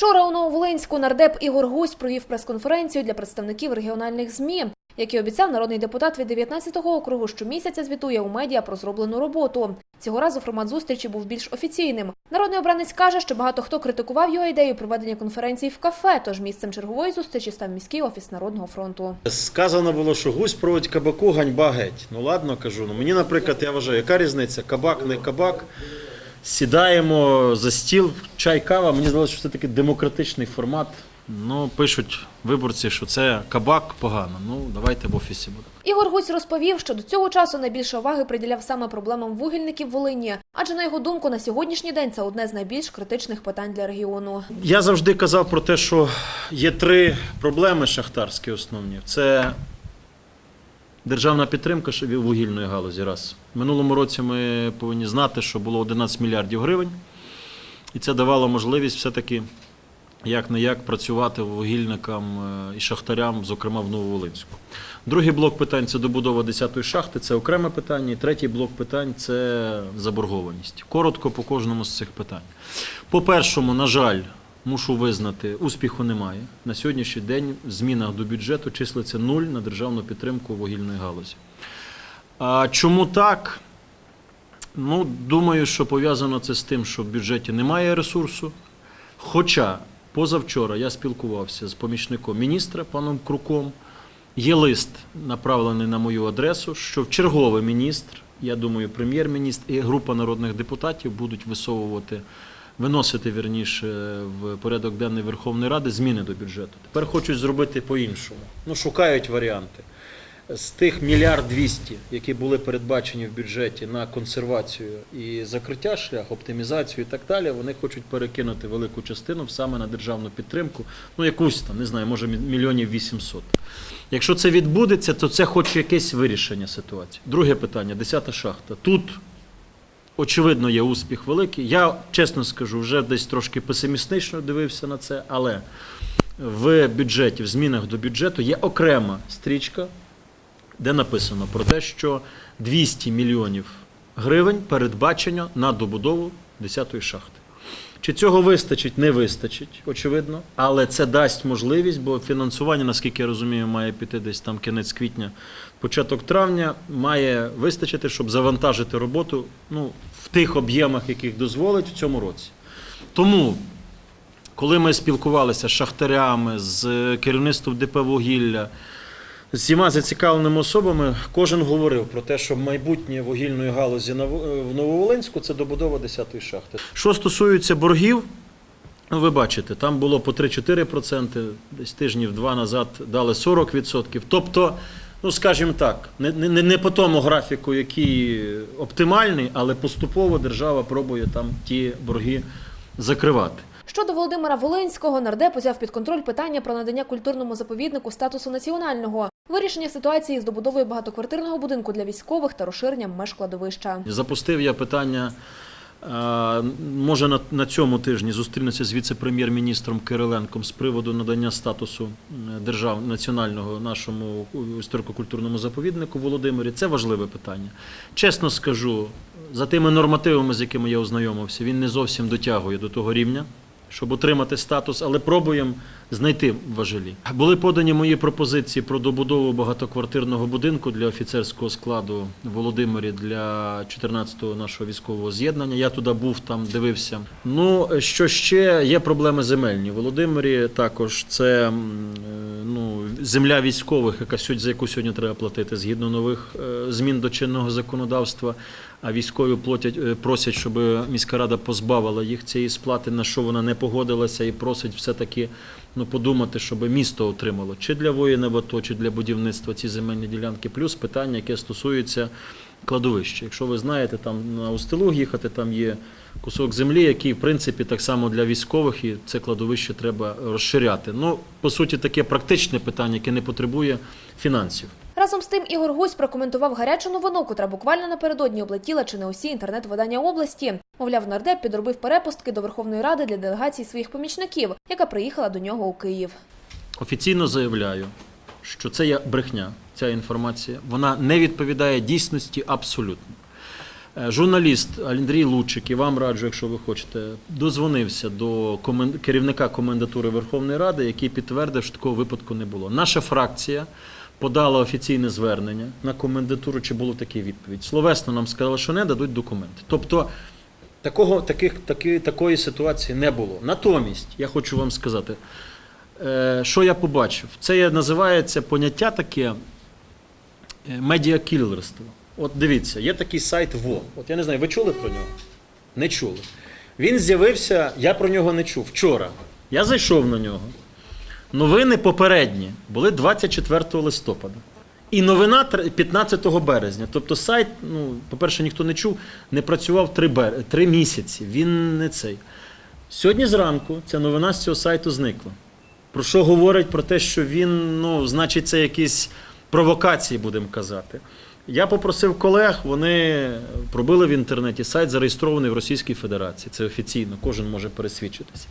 Вчора у Нововолинську нардеп Ігор Гусь провів прес-конференцію для представників регіональних ЗМІ. Як і обіцяв народний депутат від 19-го округу, щомісяця звітує у медіа про зроблену роботу. Цього разу формат зустрічі був більш офіційним. Народний обранець каже, що багато хто критикував його ідею проведення конференції в кафе, тож місцем чергової зустрічі став міський офіс Народного фронту. Сказано було, що гусь проводить кабаку, ганьба геть. Ну ладно, кажу. Ну мені, наприклад, я вважаю, яка різниця? Кабак, не кабак. Сідаємо за стіл, чай, кава. Мені здалося, що це такий демократичний формат. Ну, пишуть виборці, що це кабак погано. Ну, давайте в офісі будемо. Ігор Гусь розповів, що до цього часу найбільше уваги приділяв саме проблемам вугільників Волині, адже на його думку на сьогоднішній день це одне з найбільш критичних питань для регіону. Я завжди казав про те, що є три проблеми шахтарські основні. Це державна підтримка вугільної галузі. Раз. Минулому році ми повинні знати, що було 11 мільярдів гривень, і це давало можливість все-таки як не як працювати вугільникам е, і шахтарям, зокрема в Нововолинську. Другий блок питань це добудова 10-ї шахти, це окреме питання. І третій блок питань це заборгованість. Коротко по кожному з цих питань. По першому, на жаль, мушу визнати, успіху немає. На сьогоднішній день в змінах до бюджету числиться нуль на державну підтримку вугільної галузі. А чому так? Ну, думаю, що пов'язано це з тим, що в бюджеті немає ресурсу. Хоча позавчора я спілкувався з помічником міністра паном Круком. Є лист, направлений на мою адресу, що в черговий міністр, я думаю, прем'єр-міністр і група народних депутатів будуть висовувати, виносити вірніше в порядок денний Верховної Ради зміни до бюджету. Тепер хочуть зробити по-іншому. Ну, шукають варіанти. З тих мільярд двісті, які були передбачені в бюджеті на консервацію і закриття шлях, оптимізацію і так далі, вони хочуть перекинути велику частину саме на державну підтримку, ну якусь там, не знаю, може мільйонів 800. Якщо це відбудеться, то це хоч якесь вирішення ситуації. Друге питання, 10 шахта. Тут очевидно є успіх великий. Я чесно скажу, вже десь трошки песимістично дивився на це, але в бюджеті, в змінах до бюджету є окрема стрічка, де написано про те, що 200 мільйонів гривень передбачено на добудову 10-ї шахти. Чи цього вистачить, не вистачить, очевидно, але це дасть можливість, бо фінансування, наскільки я розумію, має піти десь там кінець квітня, початок травня, має вистачити, щоб завантажити роботу ну, в тих об'ємах, яких дозволить в цьому році. Тому коли ми спілкувалися з шахтарями, з керівництвом ДП «Вугілля», з всіма зацікавленими особами, кожен говорив про те, що майбутнє вугільної галузі в Нововолинську це добудова 10-ї шахти. Що стосується боргів, ви бачите, там було по 3-4%, десь тижнів два назад дали 40%. Тобто, ну скажімо так, не, не, не по тому графіку, який оптимальний, але поступово держава пробує там ті борги закривати. Щодо Володимира Волинського, нардеп узяв під контроль питання про надання культурному заповіднику статусу національного, вирішення ситуації з добудовою багатоквартирного будинку для військових та розширенням меж кладовища. Запустив я питання. е, Може на, цьому тижні зустрінуся з віце-прем'єр-міністром Кириленком з приводу надання статусу держав національного нашому історико-культурному заповіднику Володимирі. Це важливе питання. Чесно скажу, за тими нормативами, з якими я ознайомився, він не зовсім дотягує до того рівня, щоб отримати статус, але пробуємо знайти важелі. Були подані мої пропозиції про добудову багатоквартирного будинку для офіцерського складу в Володимирі для 14-го нашого військового з'єднання. Я туди був, там дивився. Ну що ще є проблеми земельні. В Володимирі також це е, ну, земля військових, яка сьогодні за яку сьогодні треба платити згідно нових е, змін до чинного законодавства. А військові платять, е, просять, щоб міська рада позбавила їх цієї сплати, на що вона не погодилася, і просить все-таки ну, подумати, щоб місто отримало чи для воїнів АТО, чи для будівництва ці земельні ділянки. Плюс питання, яке стосується кладовища. Якщо ви знаєте, там на Устилуг їхати, там є кусок землі, який, в принципі, так само для військових, і це кладовище треба розширяти. Ну, по суті, таке практичне питання, яке не потребує фінансів. Разом з тим Ігор Гусь прокоментував гарячу новину, котра буквально напередодні облетіла чи не усі інтернет-видання області. Мовляв, нардеп підробив перепустки до Верховної Ради для делегації своїх помічників, яка приїхала до нього у Київ. Офіційно заявляю, що це є брехня, ця інформація. Вона не відповідає дійсності абсолютно. Е, Журналіст Андрій Лучик, і вам раджу, якщо ви хочете, дозвонився до керівника комендатури Верховної Ради, який підтвердив, що такого випадку не було. Наша фракція подала офіційне звернення на комендатуру, чи було таке відповідь. Словесно нам сказали, що не дадуть документи. Тобто такого, таких, таки, такої ситуації не було. Натомість, я хочу вам сказати, е, що я побачив. Це називається поняття таке медіакілерство. От дивіться, є такий сайт ВО. От я не знаю, ви чули про нього? Не чули. Він з'явився, я про нього не чув вчора. Я зайшов на нього. Новини попередні були 24 листопада. І новина 15 березня. Тобто сайт, ну, по-перше, ніхто не чув, не працював три, бер... три місяці. Він не цей. Сьогодні зранку ця новина з цього сайту зникла. Про що говорить про те, що він, ну, значить, це якісь провокації, будемо казати. Я попросив колег, вони пробили в інтернеті сайт, зареєстрований в Російській Федерації. Це офіційно, кожен може пересвідчитись.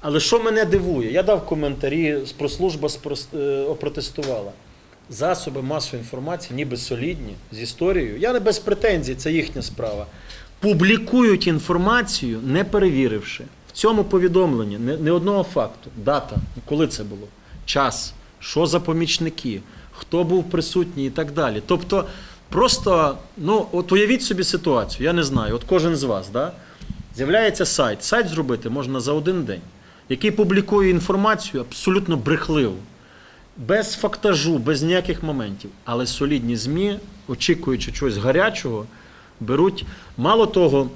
Але що мене дивує? Я дав коментарі, прослужба спрос- е, опротестувала. Засоби масової інформації, ніби солідні, з історією. Я не без претензій, це їхня справа. Публікують інформацію, не перевіривши. В цьому повідомленні не одного факту. Дата, коли це було, час, що за помічники, хто був присутній і так далі. Тобто, просто, ну, от уявіть собі ситуацію, я не знаю, от кожен з вас, да? з'являється сайт. Сайт зробити можна за один день, який публікує інформацію абсолютно брехливу без фактажу, без ніяких моментів. Але солідні ЗМІ, очікуючи чогось гарячого, беруть. Мало того,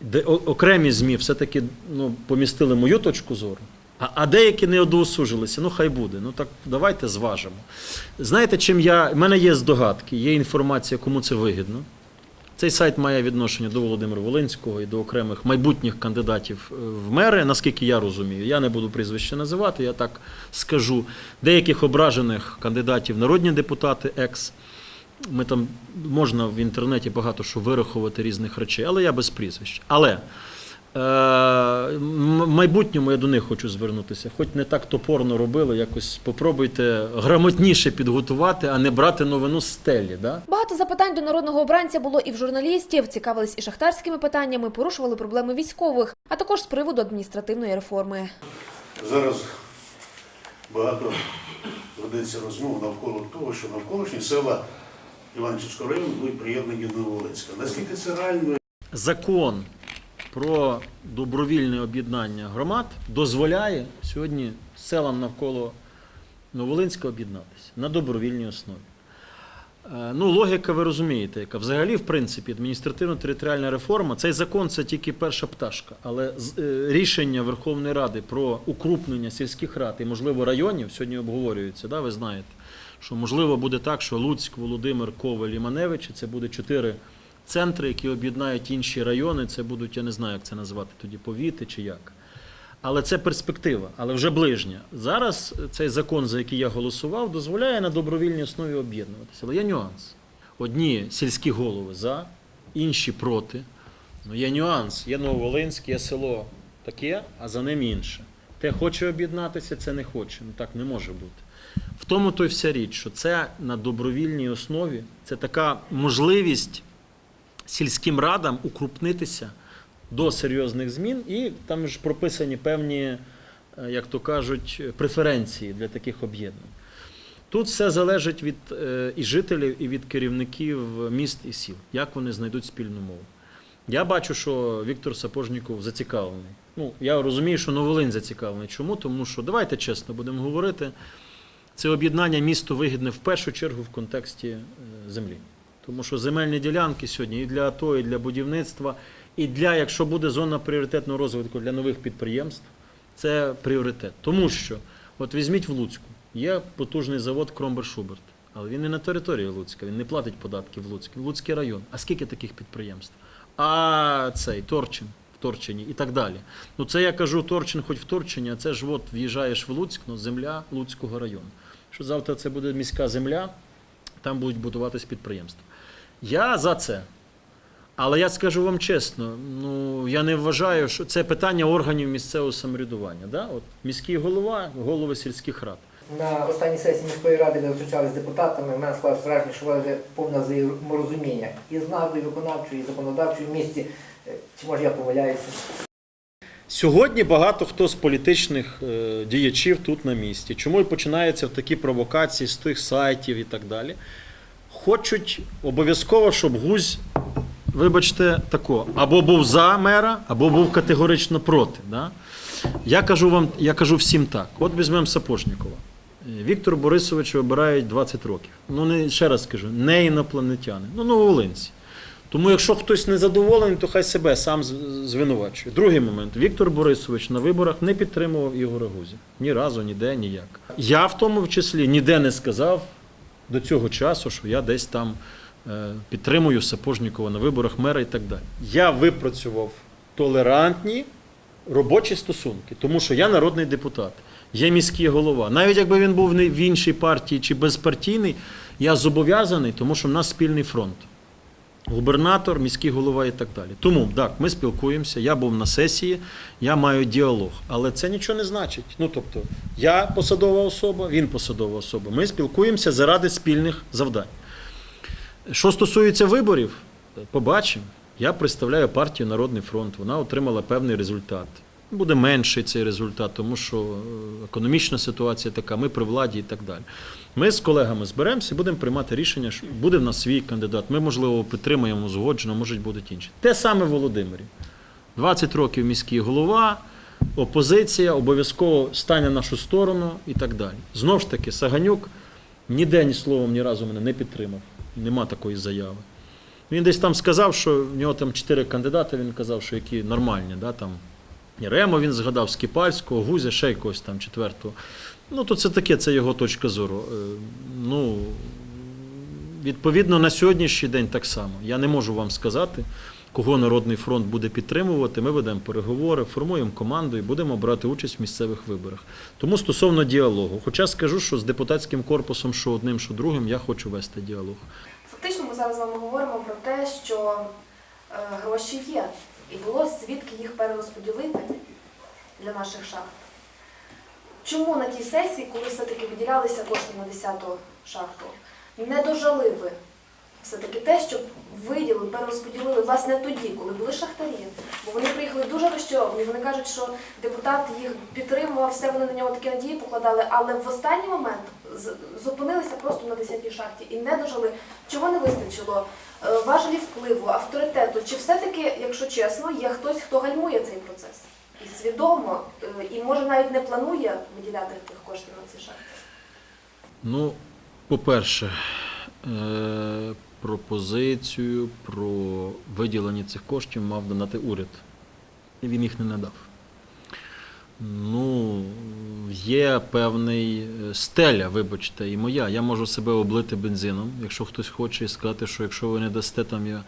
де окремі ЗМІ все-таки ну, помістили мою точку зору, а, а деякі не одоосужилися. Ну, хай буде. Ну так давайте зважимо. Знаєте, чим я. В мене є здогадки, є інформація, кому це вигідно. Цей сайт має відношення до Володимира Волинського і до окремих майбутніх кандидатів е, в мери, наскільки я розумію. Я не буду прізвище називати, я так скажу. Деяких ображених кандидатів, народні депутати, екс. Ми там можна в інтернеті багато що вирахувати різних речей, але я без прізвищ. Але е, м- майбутньому я до них хочу звернутися. Хоч не так топорно робили, якось попробуйте грамотніше підготувати, а не брати новину з стелі. Да? Багато запитань до народного обранця було і в журналістів. Цікавились і шахтарськими питаннями, порушували проблеми військових, а також з приводу адміністративної реформи. Зараз багато ведеться розмов навколо того, що навколишні села Іванчівського району будуть приєднані до Новолинська. Наскільки це реально? закон про добровільне об'єднання громад дозволяє сьогодні селам навколо Новолинська об'єднатися на добровільній основі. Е, Ну, логіка, ви розумієте, яка взагалі, в принципі, адміністративно-територіальна реформа, цей закон це тільки перша пташка. Але е, рішення Верховної Ради про укрупнення сільських рад і, можливо, районів сьогодні обговорюється, да, ви знаєте, що можливо буде так, що Луцьк, Володимир, Коваль і Маневичі це буде чотири центри, які об'єднають інші райони. Це будуть, я не знаю, як це назвати тоді, повіти чи як. Але це перспектива, але вже ближня. Зараз цей закон, за який я голосував, дозволяє на добровільній основі об'єднуватися. Але є нюанс. Одні сільські голови за, інші проти. Ну, є нюанс. Є Нововолинськ, є село таке, а за ним інше. Те хоче об'єднатися, це не хоче. Ну так не може бути. В тому то й вся річ, що це на добровільній основі, це така можливість сільським радам укрупнитися до серйозних змін, і там ж прописані певні, е, як то кажуть, преференції для таких об'єднань. Тут все залежить від е, і жителів, і від керівників міст і сіл, як вони знайдуть спільну мову. Я бачу, що Віктор Сапожніков зацікавлений. Ну, я розумію, що Новолинь зацікавлений. Чому? Тому що, давайте чесно будемо говорити, це об'єднання місту вигідне в першу чергу в контексті е, землі. Тому що земельні ділянки сьогодні і для АТО, і для будівництва, і для, якщо буде зона пріоритетного розвитку для нових підприємств, це пріоритет. Тому що, от візьміть в Луцьку, є потужний завод Кромбер Шуберт, але він не на території Луцька, він не платить податки в Луцьк, Луцький район. А скільки таких підприємств? А цей Торчин в Торчині і так далі. Ну це я кажу Торчин, хоч в Торчині, а це ж от в'їжджаєш в Луцьк, ну, земля Луцького району. Що завтра це буде міська земля, там будуть будуватись підприємства. Я за це. Але я скажу вам чесно, ну я не вважаю, що це питання органів місцевого самоврядування. Да? От, міський голова, голови сільських рад. На останній сесії міської ради ви зустрічалися з депутатами. У мене склалось враження, що вже повне взаєморозуміння і з владою виконавчою, і законодавчою в місті. Е, Чи може я помиляюся? Сьогодні багато хто з політичних е, діячів тут на місці. Чому і починаються такі провокації з тих сайтів і так далі. Хочуть обов'язково, щоб гузь, вибачте, тако, або був за мера, або був категорично проти. Да? Я кажу вам, я кажу всім так. От візьмемо Сапожнікова. Е, Віктор Борисович вибирають 20 років. Ну, не, ще раз скажу, не інопланетяни, ну нововолинці. Тому якщо хтось не задоволений, то хай себе сам звинувачує. Другий момент. Віктор Борисович на виборах не підтримував Ігора Гузя. Ні разу, ніде, ніяк. Я в тому числі ніде не сказав до цього часу, що я десь там е, підтримую Сапожнікова на виборах мера і так далі. Я випрацював толерантні робочі стосунки, тому що я народний депутат, є міський голова. Навіть якби він був не в іншій партії чи безпартійний, я зобов'язаний, тому що в нас спільний фронт губернатор, міський голова і так далі. Тому так, ми спілкуємося. Я був на сесії, я маю діалог, але це нічого не значить. Ну тобто, я посадова особа, він посадова особа. Ми спілкуємося заради спільних завдань. Що стосується виборів, побачимо. Я представляю партію Народний фронт. Вона отримала певний результат. Буде менший цей результат, тому що е, економічна ситуація така, ми при владі і так далі. Ми з колегами зберемося і будемо приймати рішення, що буде в нас свій кандидат. Ми, можливо, підтримаємо згоджено, може будуть інші. Те саме в Володимирі. 20 років міський голова, опозиція обов'язково стане на нашу сторону і так далі. Знову ж таки, Саганюк ніде ні словом, ні разу мене не підтримав. Нема такої заяви. Він десь там сказав, що в нього там чотири кандидати, він казав, що які нормальні, да, там Ремо він згадав, Скіпальського, Гузя, ще якогось там четвертого. Ну, то це таке, це його точка зору. Е, Ну, відповідно, на сьогоднішній день так само. Я не можу вам сказати, кого Народний фронт буде підтримувати. Ми ведемо переговори, формуємо команду і будемо брати участь в місцевих виборах. Тому стосовно діалогу, хоча скажу, що з депутатським корпусом, що одним, що другим, я хочу вести діалог. Фактично, ми зараз з говоримо про те, що е, гроші є, і було звідки їх перерозподілити для наших шахт. Чому на тій сесії, коли все-таки виділялися кошти на 10-ту шахту, не дожали ви все-таки те, щоб виділили, перерозподілили власне тоді, коли були шахтарі? Бо вони приїхали дуже розчаровані. Вони кажуть, що депутат їх підтримував, все вони на нього такі надії покладали, але в останній момент зупинилися просто на 10-й шахті і не дожили. Чого не вистачило? Е, Важелі впливу, авторитету. Чи все-таки, якщо чесно, є хтось, хто гальмує цей процес? І свідомо, е, і може навіть не планує виділяти тих коштів на ці шахти? Ну, по-перше, е, пропозицію про виділення цих коштів мав донати уряд. І він їх не надав. Ну, є певний е, стеля, вибачте, і моя. Я можу себе облити бензином, якщо хтось хоче і сказати, що якщо ви не дасте там я.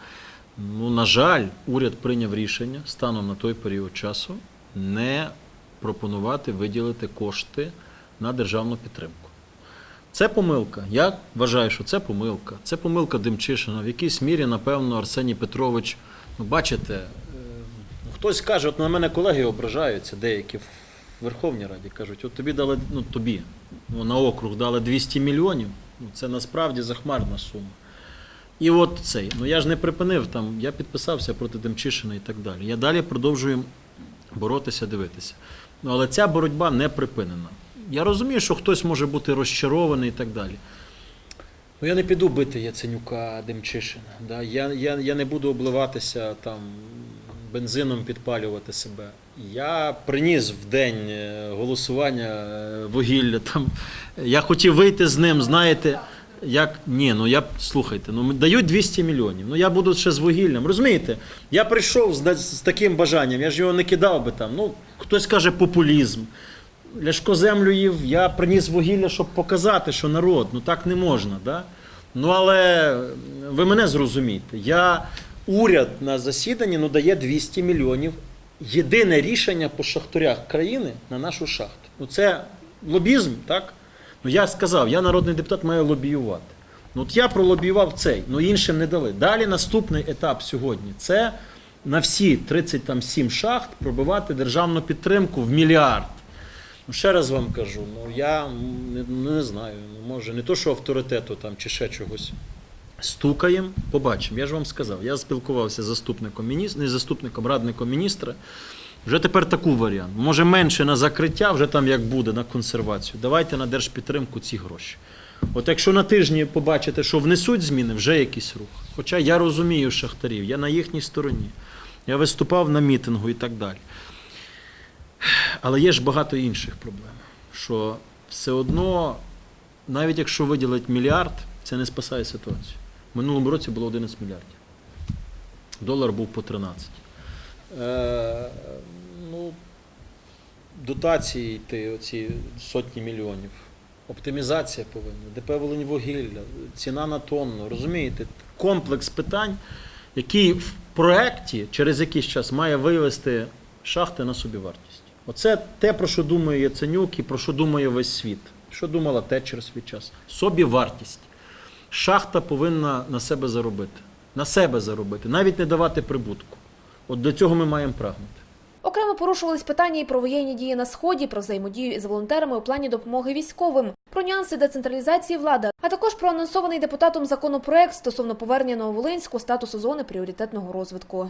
Ну, на жаль, уряд прийняв рішення станом на той період часу не пропонувати виділити кошти на державну підтримку. Це помилка. Я вважаю, що це помилка. Це помилка Демчишина. В якійсь мірі, напевно, Арсеній Петрович, ну бачите, е, хтось каже, от на мене колеги ображаються, деякі в Верховній Раді кажуть, от тобі дали, ну тобі, ну, на округ дали 200 мільйонів. Ну, це насправді захмарна сума. І от цей. Ну я ж не припинив там, я підписався проти Демчишина і так далі. Я далі продовжую боротися, дивитися. Ну, але ця боротьба не припинена. Я розумію, що хтось може бути розчарований і так далі. Ну, я не піду бити Яценюка Демчишина. Да? Я, я, я не буду обливатися там бензином підпалювати себе. Я приніс в день е, голосування е, вугілля. Там. Я хотів вийти з ним, знаєте. Як ні, ну я слухайте, ну дають 200 мільйонів. Ну я буду ще з вугіллям. Розумієте? Я прийшов з, з таким бажанням, я ж його не кидав би там. Ну, хтось каже популізм. Ляшко землю їв, я приніс вугілля, щоб показати, що народ, ну так не можна. Да? Ну але ви мене зрозумієте. Я уряд на засіданні ну, дає 200 мільйонів. Єдине рішення по шахтарях країни на нашу шахту. Ну це лобізм, так? Ну я сказав, я народний депутат маю лобіювати. Ну от я пролобіював цей, ну іншим не дали. Далі наступний етап сьогодні це на всі 37 шахт пробивати державну підтримку в мільярд. Ну, ще раз вам кажу, ну я не, не знаю, ну, може не то, що авторитету там чи ще чогось. Стукаємо, побачимо. Я ж вам сказав, я спілкувався з заступником міністра, не заступником, радником міністра. Вже тепер таку варіант. Може менше на закриття, вже там як буде, на консервацію. Давайте на держпідтримку ці гроші. От якщо на тижні побачите, що внесуть зміни, вже якийсь рух. Хоча я розумію шахтарів, я на їхній стороні. Я виступав на мітингу і так далі. Але є ж багато інших проблем. Що все одно, навіть якщо виділить мільярд, це не спасає ситуацію. В минулому році було 11 мільярдів. Долар був по 13. Е, ну, дотації йти, оці сотні мільйонів. Оптимізація повинна, ДП Волиньвугілля, ціна на тонну. Розумієте, комплекс питань, який в проєкті через якийсь час має вивести шахти на собівартість. Оце те, про що думає Яценюк і про що думає весь світ. Що думала Тетчер свій час? Собівартість. Шахта повинна на себе заробити. На себе заробити, навіть не давати прибутку. От до цього ми маємо прагнути. Окремо порушувались питання і про воєнні дії на сході, про взаємодію із волонтерами у плані допомоги військовим, про нюанси децентралізації влади, а також про анонсований депутатом законопроект стосовно повернення Нововолинську статусу зони пріоритетного розвитку.